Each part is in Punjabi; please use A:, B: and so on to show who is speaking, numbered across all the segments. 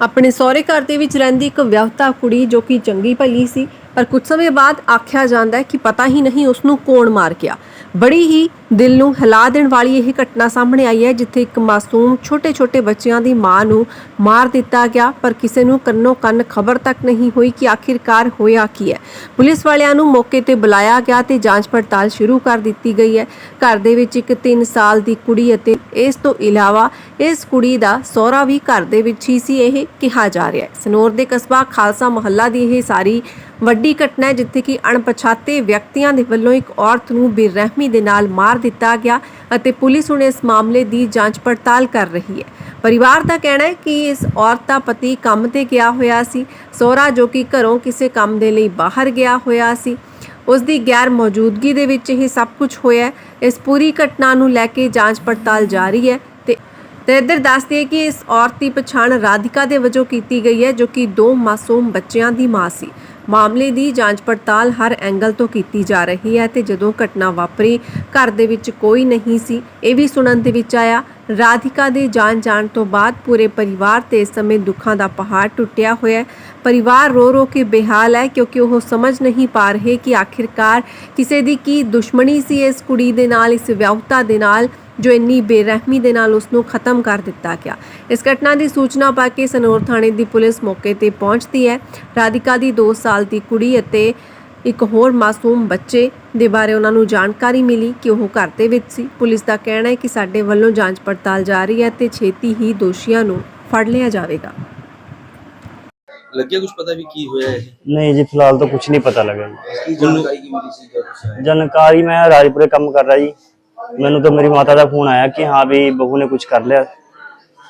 A: ਆਪਣੇ ਸਹੁਰੇ ਘਰ ਦੇ ਵਿੱਚ ਰਹਿੰਦੀ ਇੱਕ ਵਿਆਹੁਤਾ ਕੁੜੀ ਜੋ ਕਿ ਚੰਗੀ ਭਲੀ ਸੀ, ਪਰ ਕੁਝ ਸਮੇਂ ਬਾਅਦ ਆਖਿਆ ਜਾਂਦਾ ਹੈ ਕਿ ਪਤਾ ਹੀ ਨਹੀਂ ਉਸ ਨੂੰ ਕੌਣ ਮਾਰ ਗਿਆ। ਬੜੀ ਹੀ ਦਿਲ ਨੂੰ ਹਿਲਾ ਦੇਣ ਵਾਲੀ ਇਹ ਘਟਨਾ ਸਾਹਮਣੇ ਆਈ ਹੈ, ਜਿੱਥੇ ਇੱਕ ਮਾਸੂਮ ਛੋਟੇ-ਛੋਟੇ ਬੱਚਿਆਂ ਦੀ ਮਾਂ ਨੂੰ ਮਾਰ ਦਿੱਤਾ ਗਿਆ, ਪਰ ਕਿਸੇ ਨੂੰ ਕੰਨੋ ਕੰਨ ਖਬਰ ਤੱਕ ਨਹੀਂ ਹੋਈ ਕਿ ਆਖਿਰਕਾਰ ਹੋਇਆ ਕੀ ਹੈ। ਪੁਲਿਸ ਵਾਲਿਆਂ ਨੂੰ ਮੌਕੇ ਤੇ ਬੁਲਾਇਆ ਗਿਆ ਤੇ ਜਾਂਚ ਪੜਤਾਲ ਸ਼ੁਰੂ ਕਰ ਦਿੱਤੀ ਗਈ ਹੈ। ਘਰ ਦੇ ਵਿੱਚ ਇੱਕ 3 ਸਾਲ ਦੀ ਕੁੜੀ ਅਤੇ ਇਸ ਤੋਂ ਇਲਾਵਾ ਇਸ ਕੁੜੀ ਦਾ ਸਹੁਰਾ ਵੀ ਘਰ ਦੇ ਵਿੱਚ ਹੀ ਸੀ, ਇਹ ਕਿਹਾ ਜਾ ਰਿਹਾ ਹੈ। ਸਨੌਰ ਦੇ ਕਸਬਾ ਖਾਲਸਾ ਮੁਹੱਲਾ ਦੀ ਇਹ ਸਾਰੀ ਵੱਡੀ ਘਟਨਾ ਹੈ, ਜਿੱਥੇ ਕਿ ਅਣਪਛਾਤੇ ਵਿਅਕਤੀਆਂ ਦੇ ਵੱਲੋਂ ਇੱਕ ਔਰਤ ਨੂੰ ਬੇਰਹਿਮੀ ਦੇ ਨਾਲ ਮਾਰ ਦਿੱਤਾ ਗਿਆ ਅਤੇ ਪੁਲਿਸ ਹੁਣ ਇਸ ਮਾਮਲੇ ਦੀ ਜਾਂਚ ਪੜਤਾਲ ਕਰ ਰਹੀ ਹੈ। ਪਰਿਵਾਰ ਦਾ ਕਹਿਣਾ ਹੈ ਕਿ ਇਸ ਔਰਤ ਦਾ ਪਤੀ ਕੰਮ ਤੇ ਗਿਆ ਹੋਇਆ ਸੀ। ਸਹੁਰਾ ਜੋ ਕਿ ਘਰੋਂ ਕਿਸੇ ਕੰਮ ਦੇ ਲਈ ਬਾਹਰ ਗਿਆ ਹੋਇਆ ਸੀ। ਉਸ ਦੀ ਗੈਰ ਮੌਜੂਦਗੀ ਦੇ ਵਿੱਚ ਇਹ ਸਭ ਕੁਝ ਹੋਇਆ ਇਸ ਪੂਰੀ ਘਟਨਾ ਨੂੰ ਲੈ ਕੇ ਜਾਂਚ ਪੜਤਾਲ ਜਾਰੀ ਹੈ ਤੇ ਇੱਧਰ ਦੱਸਦੀ ਦਈਏ ਕਿ ਇਸ ਔਰਤ ਦੀ ਪਛਾਣ ਰਾਧਿਕਾ ਦੇ ਵਜੋਂ ਕੀਤੀ ਗਈ ਹੈ, ਜੋ ਕਿ ਦੋ ਮਾਸੂਮ ਬੱਚਿਆਂ ਦੀ ਮਾਂ ਸੀ। ਮਾਮਲੇ ਦੀ ਜਾਂਚ ਪੜਤਾਲ ਹਰ ਐਂਗਲ ਤੋਂ ਕੀਤੀ ਜਾ ਰਹੀ ਹੈ ਤੇ ਜਦੋਂ ਘਟਨਾ ਵਾਪਰੀ, ਘਰ ਦੇ ਵਿੱਚ ਕੋਈ ਨਹੀਂ ਸੀ, ਇਹ ਵੀ ਸੁਣਨ ਦੇ ਵਿੱਚ ਆਇਆ। ਰਾਧਿਕਾ ਦੇ ਜਾਣ ਜਾਣ ਤੋਂ ਬਾਅਦ ਪੂਰੇ ਪਰਿਵਾਰ ਤੇ ਇਸ ਸਮੇਂ ਦੁੱਖਾਂ ਦਾ ਪਹਾੜ ਟੁੱਟਿਆ ਹੋਇਆ ਹੈ। ਪਰਿਵਾਰ ਰੋ ਰੋ ਕੇ ਬੇਹਾਲ ਹੈ ਕਿਉਂਕਿ ਉਹ ਸਮਝ ਨਹੀਂ ਪਾ ਰਹੇ ਕਿ ਆਖਿਰਕਾਰ ਕਿਸੇ ਦੀ ਕੀ ਦੁਸ਼ਮਣੀ ਸੀ ਇਸ ਕੁੜੀ ਦੇ ਨਾਲ, ਇਸ ਵਿਆਹੁਤਾ ਦੇ ਨਾਲ। ਜੋ ਇੰਨੀ ਬੇਰਹਿਮੀ ਦੇ ਨਾਲ ਉਸ ਨੂੰ ਖਤਮ ਕਰ ਦਿੱਤਾ ਗਿਆ। ਇਸ ਘਟਨਾ ਦੀ ਸੂਚਨਾ ਪਾ ਕੇ ਸਨੌਰ ਥਾਣੇ ਦੀ ਪੁਲਿਸ ਮੌਕੇ ਤੇ ਪਹੁੰਚਦੀ ਹੈ। ਰਾਧਿਕਾ ਦੀ 2 ਸਾਲ ਦੀ ਕੁੜੀ ਅਤੇ ਇੱਕ ਹੋਰ ਮਾਸੂਮ ਬੱਚੇ ਦੇ ਬਾਰੇ ਉਹਨਾਂ ਨੂੰ ਜਾਣਕਾਰੀ ਮਿਲੀ ਕਿ ਉਹ ਘਰ ਦੇ ਵਿੱਚ ਸੀ। ਪੁਲਿਸ ਦਾ ਕਹਿਣਾ ਹੈ ਕਿ ਸਾਡੇ ਵੱਲੋਂ ਜਾਂਚ ਪੜਤਾਲ ਜਾਰੀ ਹੈ ਤੇ ਛੇਤੀ ਹੀ ਦੋਸ਼ੀਆਂ ਨੂੰ ਫੜ ਲਿਆ ਜਾਵੇਗਾ।
B: ਲੱਗਿਆ ਕੁਝ ਪਤਾ ਵੀ ਕੀ ਹੋਇਆ ਇਹ?
C: ਨਹੀਂ ਜੀ ਫਿਲਹਾਲ ਤਾਂ ਕੁਝ ਨਹੀਂ ਪਤਾ
B: ਲੱਗਾ ਜਾਣਕਾਰੀ
C: ਮੈਂ ਰਾਜਪੁਰੇ ਕੰਮ ਕਰ ਰਿਹਾ ਜੀ। ਮੈਨੂੰ ਤਾਂ ਮੇਰੀ ਮਾਤਾ ਦਾ ਫੋਨ ਆਇਆ ਕਿ ਹਾਂ ਵੀ ਬਹੂ ਨੇ ਕੁਝ ਕਰ ਲਿਆ।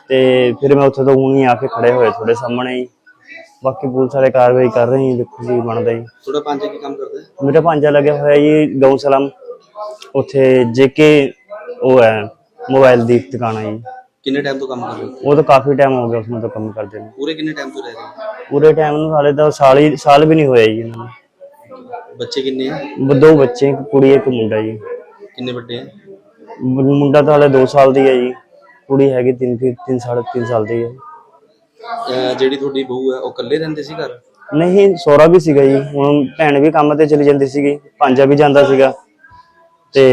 C: ਤੇ ਫਿਰ ਮੈਂ ਉੱਥੇ ਤੋਂ ਹੁਣ ਹੀ ਆ ਕੇ ਖੜੇ ਹੋਏ ਤੁਹਾਡੇ ਸਾਹਮਣੇ ਹੀ। ਬਾਕੀ ਪੁਲਿਸ ਵਾਲੇ ਕਾਰਵਾਈ ਕਰ ਰਹੇ ਜੀ ਦੇਖੋ ਜੀ ਬਣਦਾ ਜੀ।
B: ਤੁਹਾਡਾ ਪੰਜ ਕੀ ਕੰਮ ਕਰਦਾ ਹੈ?
C: ਮੇਰਾ ਭਾਂਜਾ ਲੱਗਿਆ ਹੋਇਆ ਜੀ ਗਊ ਸਲਾਮ। ਉੱਥੇ ਜੇਕੇ ਉਹ ਹੈ ਮੋਬਾਈਲ ਦੀ ਦੁਕਾਨ ਹੈ ਜੀ।
B: ਕਿੰਨੇ ਟਾਈਮ ਤੋਂ ਕੰਮ ਕਰ ਰਹੇ ਹੋ?
C: ਉਹ ਤਾਂ ਕਾਫੀ ਟਾਈਮ ਹੋ ਗਿਆ ਉਸ ਨੂੰ ਤਾਂ ਕੰਮ ਕਰਦੇ ਨੇ।
B: ਪੂਰੇ ਕਿੰਨੇ ਟਾਈਮ ਤੋਂ ਰਹਿ ਰਹੇ ਹੋ?
C: ਪੂਰੇ ਟਾਈਮ ਨੂੰ ਹਾਲੇ ਤਾਂ ਸਾਲ ਹੀ ਸਾਲ ਵੀ ਨਹੀਂ ਹੋਇਆ ਜੀ ਇਹਨਾਂ
B: ਬੱਚੇ ਕਿੰਨੇ ਆ?
C: ਨੂੰ ਦੋ ਬੱਚੇ ਇੱਕ ਕੁੜੀ ਇੱਕ ਮੁੰਡਾ ਜੀ।
B: ਕਿੰਨੇ ਵੱਡੇ ਆ?
C: ਮੁੰਡਾ ਤਾਂ ਹਲੇ 2 ਸਾਲ ਦੀ ਹੈ ਜੀ। ਕੁੜੀ ਹੈਗੀ 3 3 ਸਾਢੇ 3 ਸਾਲ ਦੀ ਹੈ।
B: ਅਹ ਜਿਹੜੀ ਤੁਹਾਡੀ ਬਹੂ ਹੈ ਉਹ ਇਕੱਲੇ ਰਹਿੰਦੇ ਸੀ ਘਰ?
C: ਨਹੀਂ ਸੋਹਰਾ ਵੀ ਸੀਗਾ ਜੀ। ਹੁਣ ਭੈਣ ਵੀ ਕੰਮ ਤੇ ਚਲੀ ਜਾਂਦੀ ਸੀਗੀ। ਭਾਂਜਾ ਵੀ ਜਾਂਦਾ ਸੀਗਾ। ਤੇ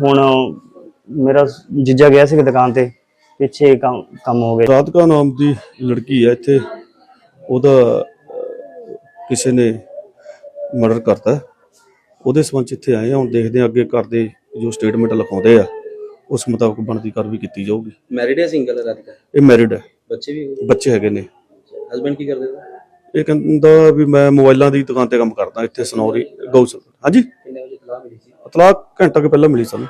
C: ਹੁਣ ਮੇਰਾ ਜੀਜਾ ਗਿਆ ਸੀ ਦੁਕਾਨ ਤੇ। ਪਿੱਛੇ ਕੰਮ ਕੰਮ ਹੋ ਗਿਆ।
D: ਰਾਧਿਕਾ ਨਾਮ ਦੀ ਲੜਕੀ ਹੈ ਇੱਥੇ। ਉਹਦਾ ਅਹ, ਕਿਸੇ ਨੇ ਮਰਡਰ ਕਰਤਾ। ਉਹਦੇ ਸੰਬੰਧ 'ਚ ਇੱਥੇ ਆਏ ਹਾਂ ਹੁਣ ਦੇਖਦੇ ਹਾਂ ਅੱਗੇ ਘਰ ਦੇ ਜੋ ਸਟੇਟਮੈਂਟ ਲਿਖਾਉਂਦੇ ਆ ਉਸ ਮੁਤਾਬਕ ਬਣਦੀ ਕਾਰਵਾਈ ਕੀਤੀ ਜਾਊਗੀ।
B: ਮੈਰਿਡ ਹੈ ਸਿੰਗਲ ਹੈ ਰਾਧਿਕਾ?
D: ਇਹ ਮੈਰਿਡ ਹੈ
B: ਬੱਚੇ ਵੀ
D: ਬੱਚੇ ਹੈਗੇ ਨੇ।
B: ਹਸਬੰਡ ਕੀ ਕਰਦੇ ਨੇ
D: ਇਹ ਕਹਿੰਦਾ ਵੀ ਮੈਂ ਮੋਬਾਈਲਾਂ ਦੀ ਦੁਕਾਨ ਤੇ ਕੰਮ ਕਰਦਾ ਇੱਥੇ ਸਨੌਰੀ ਗਊਸਲ। ਹਾਂਜੀ?
B: ਕਿੰਨੇ ਵਜੇ ਤਲਾਹ ਮਿਲੀ ਸੀ?
D: ਇਤਲਾਹ ਘੰਟਾ ਕੁ ਪਹਿਲਾਂ ਮਿਲੀ ਸਾਨੂੰ।